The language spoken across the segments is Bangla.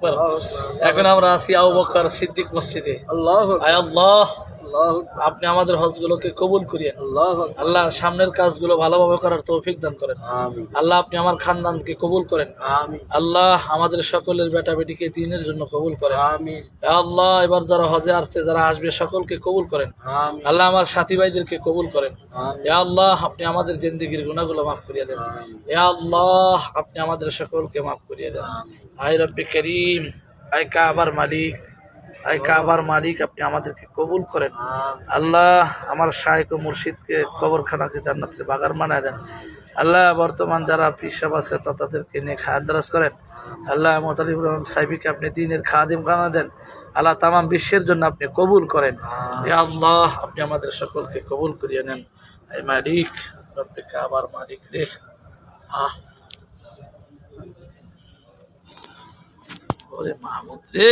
আকবার এখন আমরা আছি আবু বকর সিদ্দিক মসজিদে। আল্লাহ আয় আল্লাহ। আপনি আমাদের হজগুলোকে কবুল করিয়েন। আল্লাহ সামনের কাজগুলো ভালোভাবে করার তৌফিক দান করেন। আল্লাহ আপনি আমার খানদানকে কবুল করেন। আল্লাহ আমাদের সকলের বেটা বেটিকে দিনের জন্য কবুল করেন। আল্লাহ এবার যারা হজে আসছে যারা আসবে সকলকে কবুল করেন। আল্লাহ আমার সাথী ভাইদেরকে কবুল করেন। এ আল্লাহ আপনি আমাদের জিন্দিগির গুণাগুলো মাফ করিয়ে দেন। এ আল্লাহ আপনি আমাদের সকলকে মাফ করিয়ে দেন। আই রব্বি করিম আই কাবার মালিক। আই কাবার মালিক আপনি আমাদেরকে কবুল করেন। আল্লাহ আমার শাহেক ও মুর্শিদকে কবরখানাকে জান্নাতের বাগার বানায় দেন। আল্লাহ বর্তমান যারা পিসাব আছে তা তাদেরকে নিয়ে খায়াদ্রাস করেন। আল্লাহ মোতালিবুর রহমান সাহেবিকে আপনি দিনের খাদিম খানা দেন। আল্লাহ তামাম বিশ্বের জন্য আপনি কবুল করেন। এ আল্লাহ আপনি আমাদের সকলকে কবুল করিয়ে নেন। এই মালিক আবার মালিক রে। আহ। ওরে মাহমুদ রে।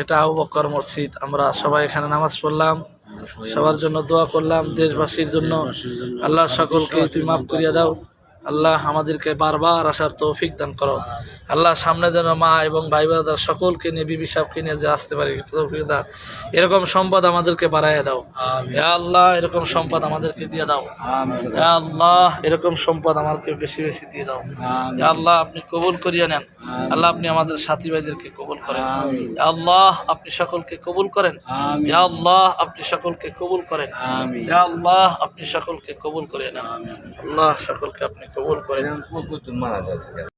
এটা আবু বক্কর মসজিদ। আমরা সবাই এখানে নামাজ পড়লাম সবার জন্য দোয়া করলাম দেশবাসীর জন্য। আল্লাহ সকলকে তুই মাফ করিয়া দাও। আল্লাহ আমাদেরকে বারবার আসার তৌফিক দান করো। আল্লাহ সামনে যেন মা এবং ভাই বোনদের সকলকে নিয়ে বিবি সাহেবকে নিয়ে যে আসতে পারি তৌফিক দাও। এরকম সম্পদ আমাদেরকে বাড়াইয়া দাও। হে আল্লাহ এরকম সম্পদ আমাদেরকে দিয়ে দাও। আমিন। হে আল্লাহ এরকম সম্পদ আমাকে বেশি বেশি দিয়ে দাও। হে আল্লাহ আপনি কবুল করিয়া নেন। আল্লাহ আপনি আমাদের সাথী ভাইদেরকে কবুল করেন। আল্লাহ আপনি সকলকে কবুল করেন। আমিন। হে আল্লাহ আপনি সকলকে কবুল করেন। আমিন। হে আল্লাহ আপনি সকলকে কবুল করে নেন। আল্লাহ সকলকে আপনি কবুল করেন। মারা যাচ্ছে